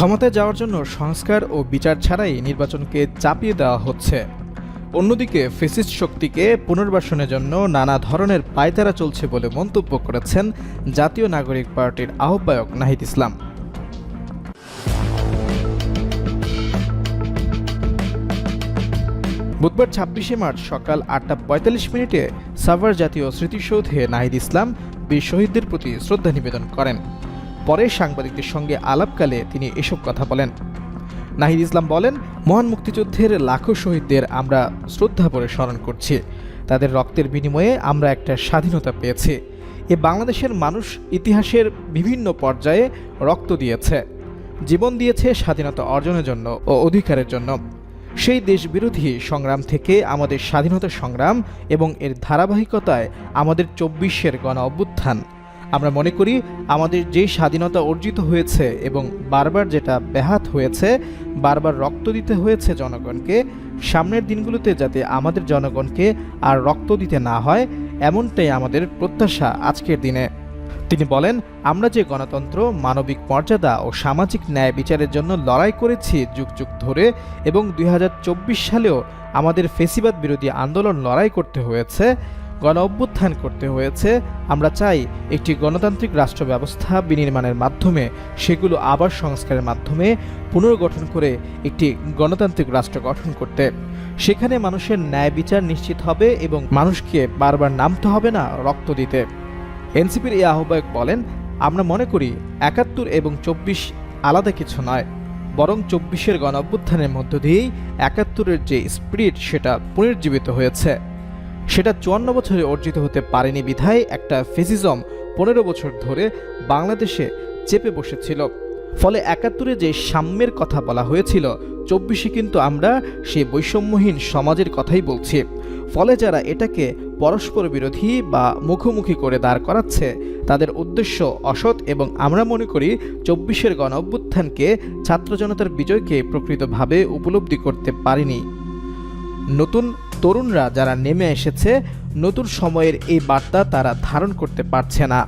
ক্ষমতায় যাওয়ার জন্য সংস্কার ও বিচার ছাড়াই নির্বাচনকে চাপিয়ে দেওয়া হচ্ছে। অন্যদিকে ফেসিস্ট শক্তিকে পুনর্বাসনের জন্য নানা ধরনের পায়তারা চলছে বলে মন্তব্য করেছেন জাতীয় নাগরিক পার্টির আহ্বায়ক নাহিদ ইসলাম। বুধবার ছাব্বিশে মার্চ সকাল আটটা পঁয়তাল্লিশ মিনিটে সাভার জাতীয় স্মৃতিসৌধে নাহিদ ইসলাম বীর শহীদদের প্রতি শ্রদ্ধা নিবেদন করেন। পরে সাংবাদিকদের সঙ্গে আলাপকালে তিনি এসব কথা বলেন। নাহিদ ইসলাম বলেন, মহান মুক্তিযুদ্ধের লাখো শহীদদের আমরা শ্রদ্ধা স্মরণ করছি। তাদের রক্তের বিনিময়ে আমরা একটা স্বাধীনতা পেয়েছি। এ বাংলাদেশের মানুষ ইতিহাসের বিভিন্ন পর্যায়ে রক্ত দিয়েছে। জীবন দিয়েছে স্বাধীনতা অর্জনের জন্য ও অধিকারের জন্য। সেই দেশবিরোধী সংগ্রাম থেকে আমাদের স্বাধীনতা সংগ্রাম এবং এর ধারাবাহিকতায় আমাদের চব্বিশের গণ অভ্যুত্থান আমরা মনে করি আমাদের যে স্বাধীনতা অর্জিত হয়েছে এবং বারবার যেটা ব্যাহাত হয়েছে, বারবার রক্ত দিতে হয়েছে জনগণকে, সামনের দিনগুলোতে যাতে আমাদের জনগণকে আর রক্ত দিতে না হয়, এমনটাই আমাদের প্রত্যাশা আজকের দিনে। তিনি বলেন, আমরা যে গণতন্ত্র, মানবিক মর্যাদা ও সামাজিক ন্যায় বিচারের জন্য লড়াই করেছি যুগ যুগ ধরে এবং দুই হাজার চব্বিশ সালেও আমাদের ফেসিবাদ বিরোধী আন্দোলন লড়াই করতে হয়েছে গণ অভ্যুত্থান করতে হয়েছে। আমরা চাই একটি গণতান্ত্রিক রাষ্ট্র ব্যবস্থা বিনির্মাণের মাধ্যমে, সেগুলো আবার সংস্কারের মাধ্যমে পুনর্গঠন করে একটি গণতান্ত্রিক রাষ্ট্র গঠন করতে। সেখানে মানুষের ন্যায় বিচার নিশ্চিত হবে এবং মানুষকে বারবার নামতে হবে না রক্ত দিতে। এনসিপির এই আহ্বায়ক বলেন, আমরা মনে করি একাত্তর এবং চব্বিশ আলাদা কিছু নয়, বরং চব্বিশের গণ অভ্যুত্থানের মধ্য দিয়েই একাত্তরের যে স্পিরিট, সেটা পুনর্জীবিত হয়েছে। সেটা চুয়ান্ন বছরে অর্জিত হতে পারেনি বিধায় একটা ফেসিজম পনেরো বছর ধরে বাংলাদেশে চেপে বসেছিল। ফলে একাত্তরে যে সাম্যের কথা বলা হয়েছিল, চব্বিশে কিন্তু আমরা সেই বৈষম্যহীন সমাজের কথাই বলছি। ফলে যারা এটাকে পরস্পর বিরোধী বা মুখোমুখি করে দাঁড় করাচ্ছে, তাদের উদ্দেশ্য অসৎ এবং আমরা মনে করি চব্বিশের গণ অভ্যুত্থানকে ছাত্র জনতার বিজয়কে প্রকৃতভাবে উপলব্ধি করতে পারিনি। নতুন তরুণরা যারা নেমে এসেছে নতুন সময়ের এই বার্তা তারা ধারণ করতে পারছে না।